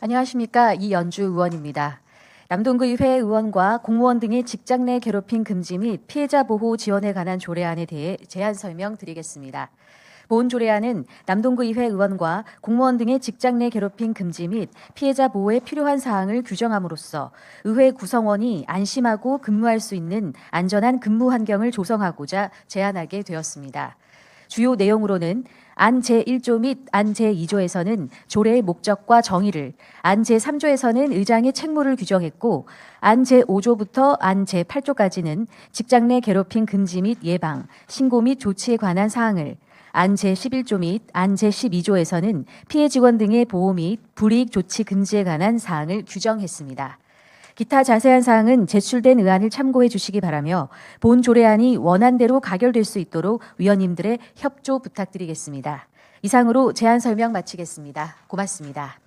안녕하십니까 이연주 의원입니다. 남동구의회 의원과 공무원 등의 직장 내 괴롭힘 금지 및 피해자 보호 지원에 관한 조례안에 대해 제안 설명 드리겠습니다. 본 조례안은 남동구의회 의원과 공무원 등의 직장 내 괴롭힘 금지 및 피해자 보호에 필요한 사항을 규정함으로써 의회 구성원이 안심하고 근무할 수 있는 안전한 근무 환경을 조성하고자 제안하게 되었습니다. 주요 내용으로는 안 제1조 및 안 제2조에서는 조례의 목적과 정의를, 안 제3조에서는 의장의 책무를 규정했고, 안 제5조부터 안 제8조까지는 직장 내 괴롭힘 금지 및 예방, 신고 및 조치에 관한 사항을, 안 제11조 및 안 제12조에서는 피해 직원 등의 보호 및 불이익 조치 금지에 관한 사항을 규정했습니다. 기타 자세한 사항은 제출된 의안을 참고해 주시기 바라며 본 조례안이 원안대로 가결될 수 있도록 위원님들의 협조 부탁드리겠습니다. 이상으로 제안 설명 마치겠습니다. 고맙습니다.